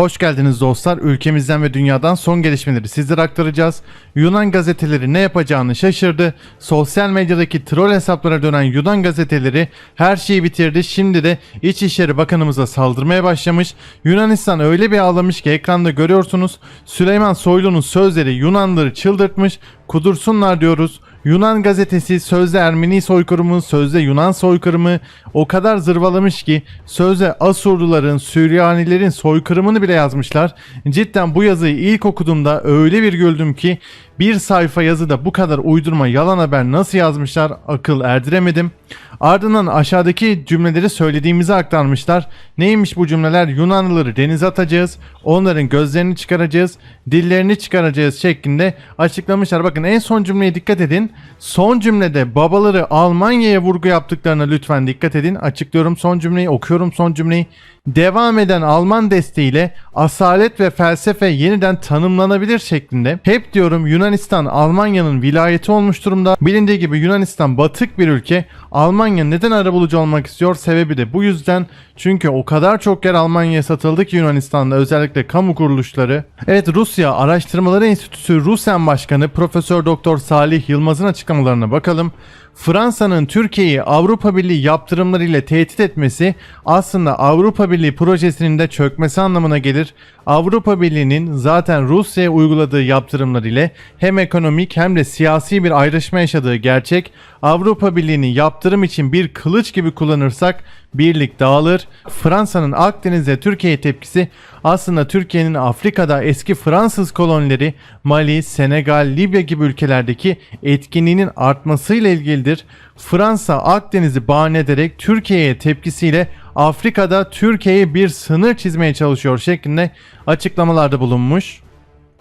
Hoş geldiniz dostlar. Ülkemizden ve dünyadan son gelişmeleri sizlere aktaracağız. Yunan gazeteleri ne yapacağını şaşırdı. Sosyal medyadaki troll hesaplara dönen Yunan gazeteleri her şeyi bitirdi. Şimdi de İçişleri Bakanımıza saldırmaya başlamış. Yunanistan öyle bir ağlamış ki ekranda görüyorsunuz. Süleyman Soylu'nun sözleri Yunanları çıldırtmış. Kudursunlar diyoruz. Yunan gazetesi sözde Ermeni soykırımı, sözde Yunan soykırımı o kadar zırvalamış ki sözde Asurluların, Süryanilerin soykırımını bile yazmışlar. Cidden bu yazıyı ilk okuduğumda öyle bir güldüm ki bir sayfa yazıda bu kadar uydurma yalan haber nasıl yazmışlar akıl erdiremedim. Ardından aşağıdaki cümleleri söylediğimizi aktarmışlar. Neymiş bu cümleler? Yunanlıları denize atacağız, onların gözlerini çıkaracağız, dillerini çıkaracağız şeklinde açıklamışlar. Bakın en son cümleye dikkat edin. Son cümlede babaları Almanya'ya vurgu yaptıklarına lütfen dikkat edin. Açıklıyorum son cümleyi, okuyorum son cümleyi. Devam eden Alman desteğiyle asalet ve felsefe yeniden tanımlanabilir şeklinde. Hep diyorum Yunanistan Almanya'nın vilayeti olmuş durumda. Bilindiği gibi Yunanistan batık bir ülke. Almanya neden arabulucu olmak istiyor? Sebebi de bu yüzden. Çünkü o kadar çok yer Almanya'ya satıldı ki Yunanistan'da özellikle kamu kuruluşları. Evet Rusya Araştırmaları Enstitüsü Rusen Başkanı Profesör Doktor Salih Yılmaz'ın açıklamalarına bakalım. Fransa'nın Türkiye'yi Avrupa Birliği yaptırımlarıyla tehdit etmesi aslında Avrupa Birliği projesinin de çökmesi anlamına gelir. Avrupa Birliği'nin zaten Rusya'ya uyguladığı yaptırımlar ile hem ekonomik hem de siyasi bir ayrışma yaşadığı gerçek. Avrupa Birliği'ni yaptırım için bir kılıç gibi kullanırsak birlik dağılır. Fransa'nın Akdeniz'e Türkiye'ye tepkisi aslında Türkiye'nin Afrika'da eski Fransız kolonileri Mali, Senegal, Libya gibi ülkelerdeki etkinliğinin artmasıyla ilgilidir. Fransa Akdeniz'i bahane ederek Türkiye'ye tepkisiyle Afrika'da Türkiye'ye bir sınır çizmeye çalışıyor şeklinde açıklamalarda bulunmuş.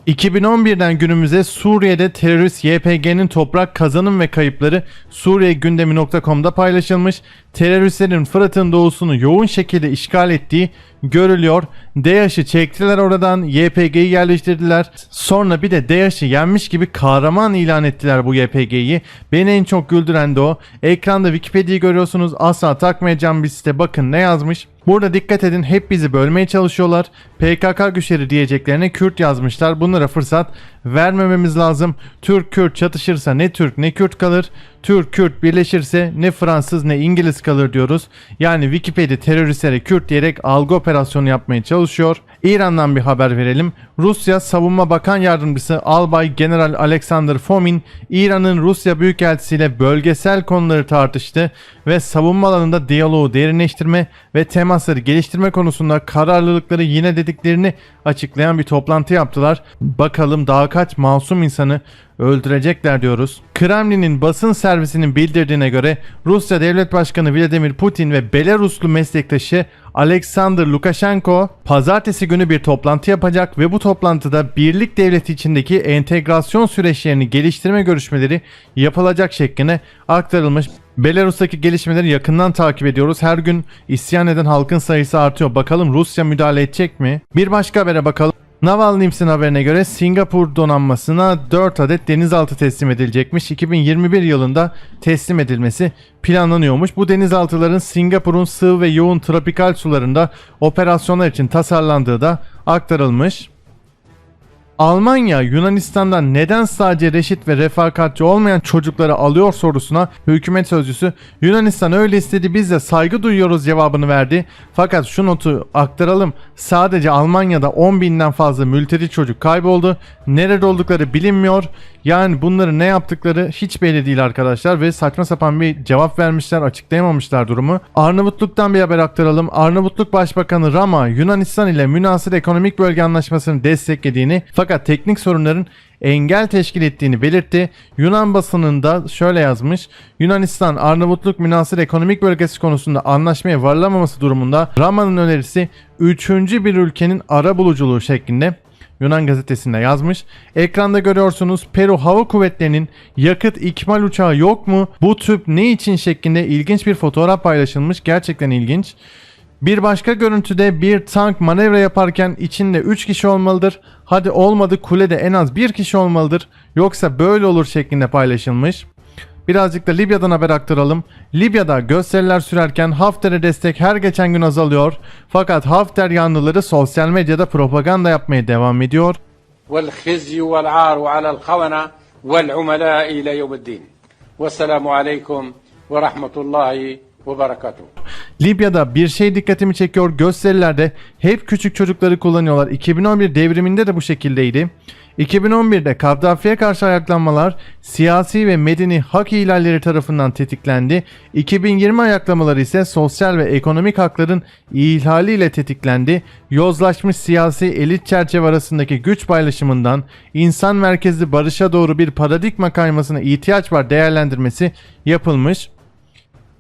2011'den günümüze Suriye'de terörist YPG'nin toprak kazanım ve kayıpları Suriye gündemi.com'da paylaşılmış. Teröristlerin Fırat'ın doğusunu yoğun şekilde işgal ettiği görülüyor. DAEŞ'i çektiler oradan YPG'yi yerleştirdiler. Sonra bir de DAEŞ'i yenmiş gibi kahraman ilan ettiler bu YPG'yi. Beni en çok güldüren de o. Ekranda Wikipedia'yı görüyorsunuz. Asla takmayacağım bir site. Bakın ne yazmış. Burada dikkat edin hep bizi bölmeye çalışıyorlar. PKK güçleri diyeceklerine Kürt yazmışlar. Bunlara fırsat vermememiz lazım. Türk-Kürt çatışırsa ne Türk ne Kürt kalır. Türk-Kürt birleşirse ne Fransız ne İngiliz kalır diyoruz. Yani Wikipedia teröristlere Kürt diyerek algı operasyonu yapmaya çalışıyor. İran'dan bir haber verelim. Rusya Savunma Bakan Yardımcısı Albay General Alexander Fomin, İran'ın Rusya Büyükelçisi ile bölgesel konuları tartıştı ve savunma alanında diyaloğu derinleştirme ve temasları geliştirme konusunda kararlılıkları yine dediklerini açıklayan bir toplantı yaptılar. Bakalım daha kaç masum insanı öldürecekler diyoruz. Kremlin'in basın servisinin bildirdiğine göre Rusya Devlet Başkanı Vladimir Putin ve Belaruslu meslektaşı Alexander Lukashenko pazartesi günü bir toplantı yapacak ve bu toplantıda birlik devleti içindeki entegrasyon süreçlerini geliştirme görüşmeleri yapılacak şeklinde aktarılmış. Belarus'taki gelişmeleri yakından takip ediyoruz. Her gün isyan eden halkın sayısı artıyor. Bakalım Rusya müdahale edecek mi? Bir başka habere bakalım. Naval News'in haberine göre Singapur donanmasına 4 adet denizaltı teslim edilecekmiş. 2021 yılında teslim edilmesi planlanıyormuş. Bu denizaltıların Singapur'un sığ ve yoğun tropikal sularında operasyonlar için tasarlandığı da aktarılmış. Almanya Yunanistan'dan neden sadece reşit ve refakatçi olmayan çocukları alıyor sorusuna hükümet sözcüsü Yunanistan öyle istedi biz de saygı duyuyoruz cevabını verdi. Fakat şu notu aktaralım sadece Almanya'da 10 binden fazla mülteci çocuk kayboldu. Nerede oldukları bilinmiyor. Yani bunları ne yaptıkları hiç belli değil arkadaşlar ve saçma sapan bir cevap vermişler açıklayamamışlar durumu. Arnavutluk'tan bir haber aktaralım. Arnavutluk Başbakanı Rama Yunanistan ile münasır ekonomik bölge anlaşmasını desteklediğini fakat teknik sorunların engel teşkil ettiğini belirtti. Yunan basınında şöyle yazmış. Yunanistan Arnavutluk münasır ekonomik bölgesi konusunda anlaşmaya varılamaması durumunda Rama'nın önerisi üçüncü bir ülkenin ara buluculuğu şeklinde Yunan gazetesinde yazmış. Ekranda görüyorsunuz Peru Hava Kuvvetleri'nin yakıt ikmal uçağı yok mu? Bu tüp ne için şeklinde ilginç bir fotoğraf paylaşılmış. Gerçekten ilginç. Bir başka görüntüde bir tank manevra yaparken içinde 3 kişi olmalıdır. Hadi olmadı kulede en az 1 kişi olmalıdır. Yoksa böyle olur şeklinde paylaşılmış. Birazcık da Libya'dan haber aktaralım. Libya'da gösteriler sürerken Hafter'e destek her geçen gün azalıyor. Fakat Hafter yanlıları sosyal medyada propaganda yapmaya devam ediyor. والخزي والعار على الخونة والعملاء إلى يوم الدين والسلام عليكم ورحمة الله وبركاته Libya'da bir şey dikkatimi çekiyor. Gösterilerde hep küçük çocukları kullanıyorlar. 2011 devriminde de bu şekildeydi. 2011'de Kaddafi'ye karşı ayaklanmalar siyasi ve medeni hak ihlalleri tarafından tetiklendi. 2020 ayaklamaları ise sosyal ve ekonomik hakların ihlaliyle tetiklendi. Yozlaşmış siyasi elit çerçeve arasındaki güç paylaşımından insan merkezli barışa doğru bir paradigma kaymasına ihtiyaç var değerlendirmesi yapılmış.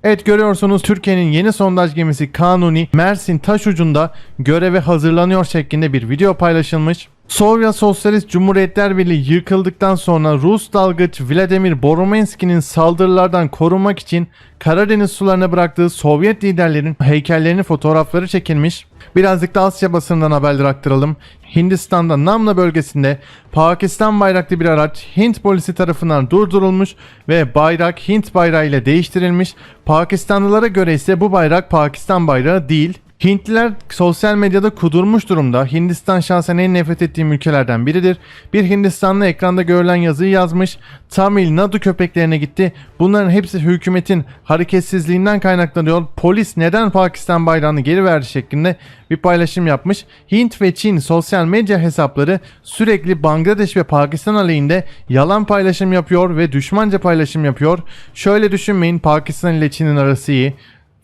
Evet görüyorsunuz Türkiye'nin yeni sondaj gemisi Kanuni Mersin taş ucunda göreve hazırlanıyor şeklinde bir video paylaşılmış. Sovyet Sosyalist Cumhuriyetler Birliği yıkıldıktan sonra Rus dalgıç Vladimir Boromenski'nin saldırılardan korunmak için Karadeniz sularına bıraktığı Sovyet liderlerin heykellerini fotoğrafları çekilmiş. Birazcık da Asya basınından haberler aktaralım. Hindistan'da Namla bölgesinde Pakistan bayraklı bir araç Hint polisi tarafından durdurulmuş ve bayrak Hint bayrağı ile değiştirilmiş. Pakistanlılara göre ise bu bayrak Pakistan bayrağı değil. Hintliler sosyal medyada kudurmuş durumda. Hindistan şahsen en nefret ettiğim ülkelerden biridir. Bir Hindistanlı ekranda görülen yazıyı yazmış. Tamil Nadu köpeklerine gitti. Bunların hepsi hükümetin hareketsizliğinden kaynaklanıyor. Polis neden Pakistan bayrağını geri verdi şeklinde bir paylaşım yapmış. Hint ve Çin sosyal medya hesapları sürekli Bangladeş ve Pakistan aleyhinde yalan paylaşım yapıyor ve düşmanca paylaşım yapıyor. Şöyle düşünmeyin Pakistan ile Çin'in arası iyi.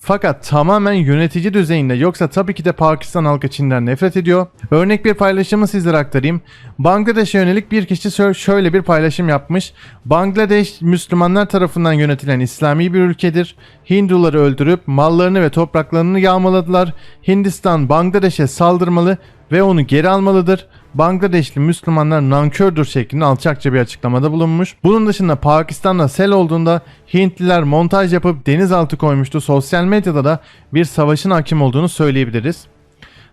Fakat tamamen yönetici düzeyinde yoksa tabii ki de Pakistan halkı Çin'den nefret ediyor. Örnek bir paylaşımı sizlere aktarayım. Bangladeş'e yönelik bir kişi şö- şöyle bir paylaşım yapmış. Bangladeş Müslümanlar tarafından yönetilen İslami bir ülkedir. Hinduları öldürüp mallarını ve topraklarını yağmaladılar. Hindistan Bangladeş'e saldırmalı ve onu geri almalıdır. Bangladeşli Müslümanlar nankördür şeklinde alçakça bir açıklamada bulunmuş. Bunun dışında Pakistan'da sel olduğunda Hintliler montaj yapıp denizaltı koymuştu. Sosyal medyada da bir savaşın hakim olduğunu söyleyebiliriz.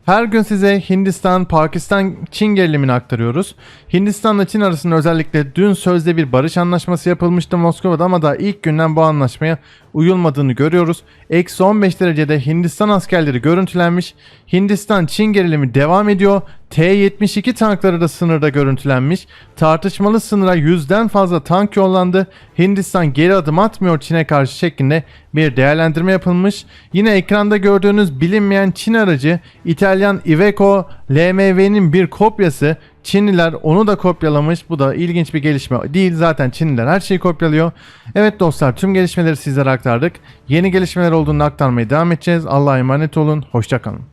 Her gün size Hindistan, Pakistan, Çin gerilimini aktarıyoruz. Hindistan'la Çin arasında özellikle dün sözde bir barış anlaşması yapılmıştı Moskova'da ama daha ilk günden bu anlaşmaya uyulmadığını görüyoruz. Eksi 15 derecede Hindistan askerleri görüntülenmiş. Hindistan Çin gerilimi devam ediyor. T-72 tankları da sınırda görüntülenmiş. Tartışmalı sınıra yüzden fazla tank yollandı. Hindistan geri adım atmıyor Çin'e karşı şeklinde bir değerlendirme yapılmış. Yine ekranda gördüğünüz bilinmeyen Çin aracı İtalyan Iveco LMV'nin bir kopyası. Çinliler onu da kopyalamış. Bu da ilginç bir gelişme değil. Zaten Çinliler her şeyi kopyalıyor. Evet dostlar tüm gelişmeleri sizlere aktardık. Yeni gelişmeler olduğunu aktarmaya devam edeceğiz. Allah'a emanet olun. Hoşçakalın.